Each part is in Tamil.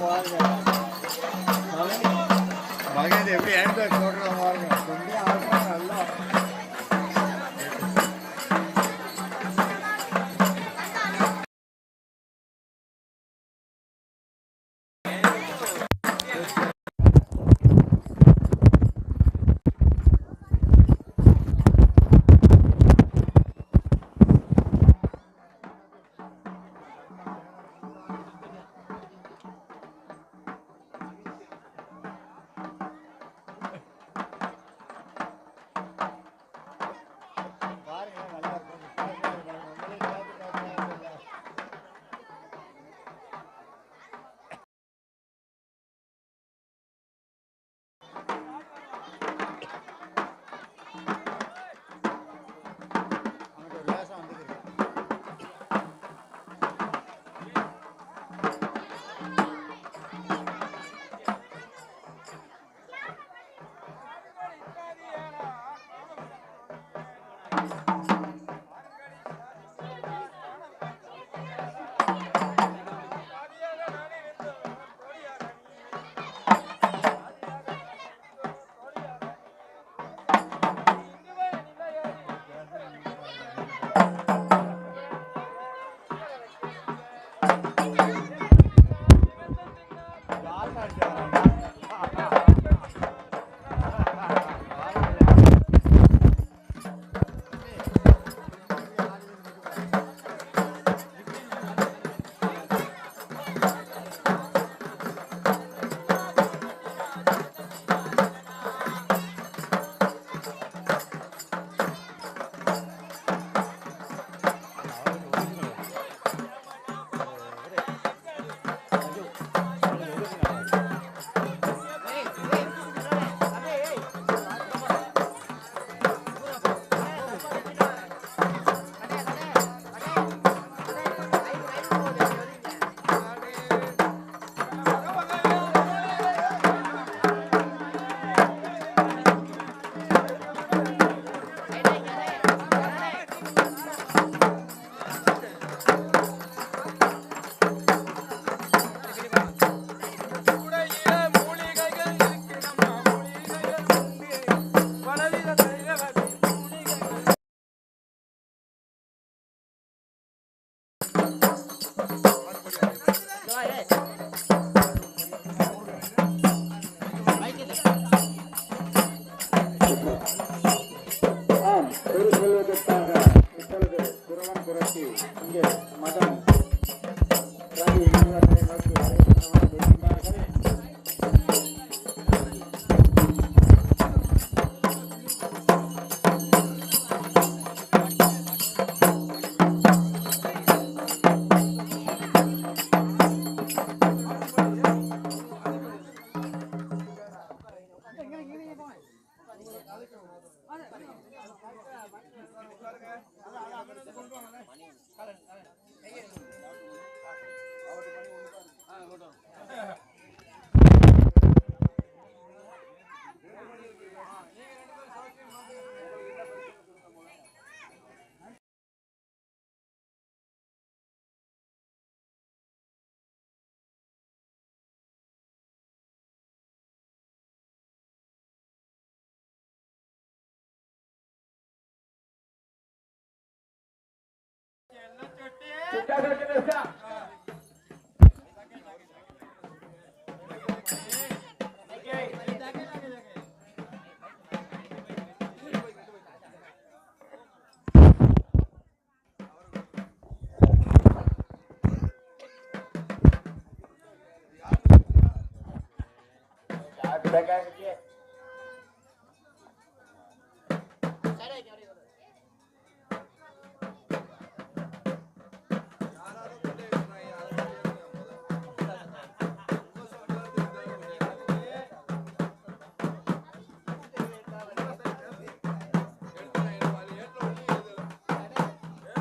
वाह Lagi. Saya ada yang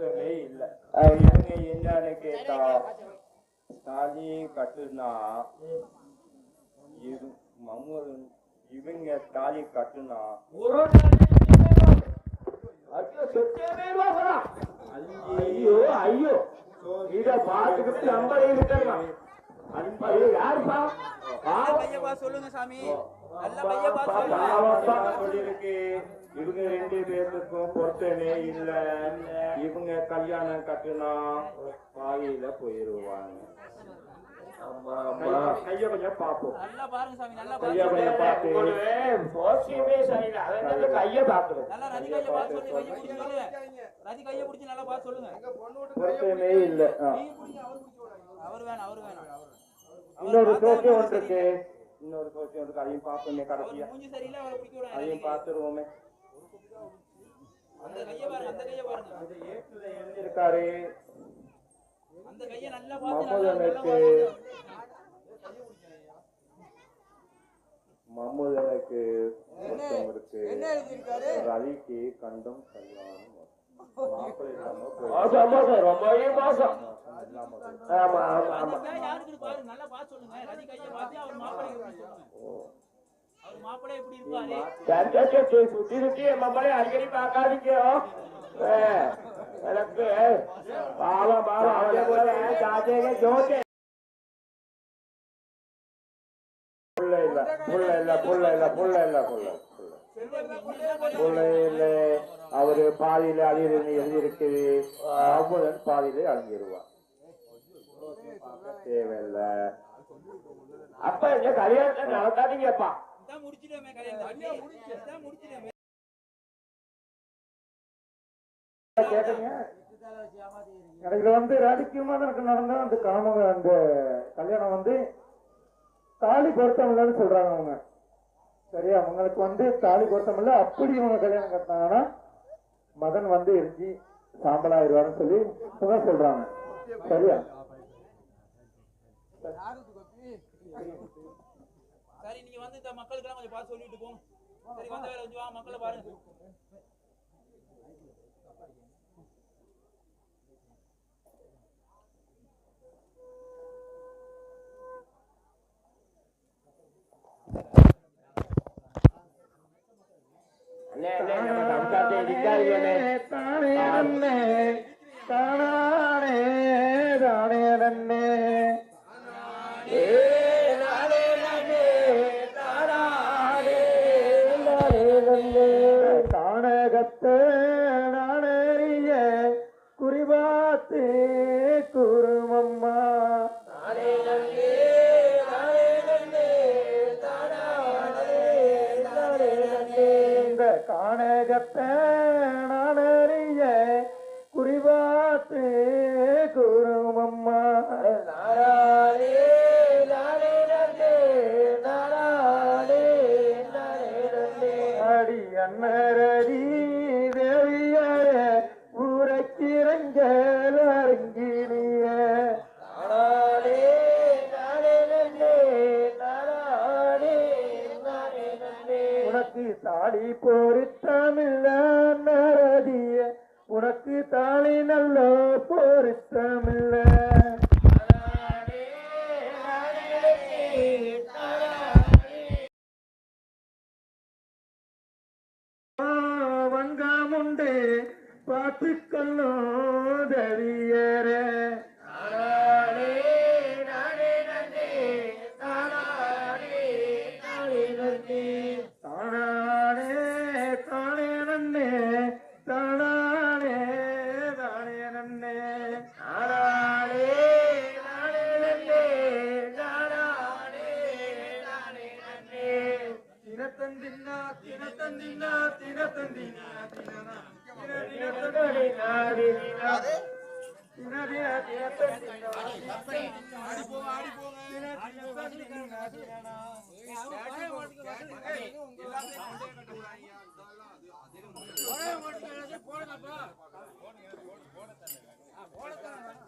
மாற்றமே இல்லை. இவங்க என்னன்னு கேட்டா தாலியை கட்டுனா இது இவங்க தாலி கட்டுனா ஐயோ ஐயோ இத பாத்துக்கிட்டு நம்பர் இருக்கலாம் யாருப்பா? சொல்லுங்க சாமி. நல்ல பையப்பா சொல்லிருக்கு இவங்க ரெண்டு பேருக்கும் பொருத்தனே இல்ல. இவங்க கல்யாணம் கட்டுனா பாயில போயிருவாங்க. கைய கொஞ்சம் பாப்போம் நல்லா பாருங்க சாமி நல்லா கைய பாருங்க கொஞ்சம் என்னது கைய பாக்குறது நல்லா ரதி கையை பார்த்து சொல்லி கையை பிடிச்சி சொல்லுங்க ரதி கையை பிடிச்சி நல்லா பார்த்து சொல்லுங்க. பொருத்தனே இல்ல. ஆ. அவர் வேணாம் அவர் வேணாம். இன்னொரு சோசியம் ஒன்று இருக்கு. இன்னொரு சோசியம் இருக்கு. அதையும் பார்ப்போமே கடைசியா. அதையும் பார்த்துருவோமே. அந்த கையை பாருங்க அந்த கையை பாருங்க. இருக்காரு அந்த கையை நல்லா பார்த்து மம்மதனுக்கு பார்த்து மம்மதனுக்கு பொருத்தம் இருக்கு. ரவிக்கு கண்டம் கல்யாணம். மோசம் மோசம் ரொம்பவே மோசம். ஆமா ஆமா ஆமா. நல்லா பார்த்து சொல்லுங்க. ரதி கையை பார்த்து அவர் மாப்பிள்ளை சுத்தி சுத்தி என் மம்மளை அடிக்கடி பார்க்காதீங்க எனக்கு பாவம் பாவம் போல புள்ள இல்ல புள்ள இல்ல புள்ள இல்ல புள்ள இல்ல புள்ள புள்ள இல்ல அவரு பாதியில அழியிருந்து எழுதி அவ்வளவு பாதியில அழிஞ்சிருவான் தேவையில்ல அப்ப இந்த கல்யாணத்தை நடத்தாதீங்கப்பா இதான் முடிச்சிடுமே கல்யாணம் கேட்டீங்க? எனக்கு வந்து ரதிக்குமா எனக்கு நடந்த அந்த காமக அந்த கல்யாணம் வந்து தாலி பொருத்தம் இல்லைன்னு சொல்றாங்க அவங்க. சரியா? அவங்களுக்கு வந்து தாலி பொருத்தம் இல்லை. அப்படி இவங்க கல்யாணம் கட்டினாங்கன்னா மகன் வந்து எரிஞ்சு சாம்பலாயிருவாருன்னு சொல்லி இவங்க சொல்றாங்க. சரியா? சரி நீங்க வந்து இந்த மக்களுக்கெல்லாம் கொஞ்சம் பார்த்து சொல்லிட்டு போங்க சரி வந்த வேலை கொஞ்சம் வா மக்களை பாருங்க அண்ணே பார்த்துக்கொள்ளோ தினதின போடுங்க. போடுங்க போடுங்க.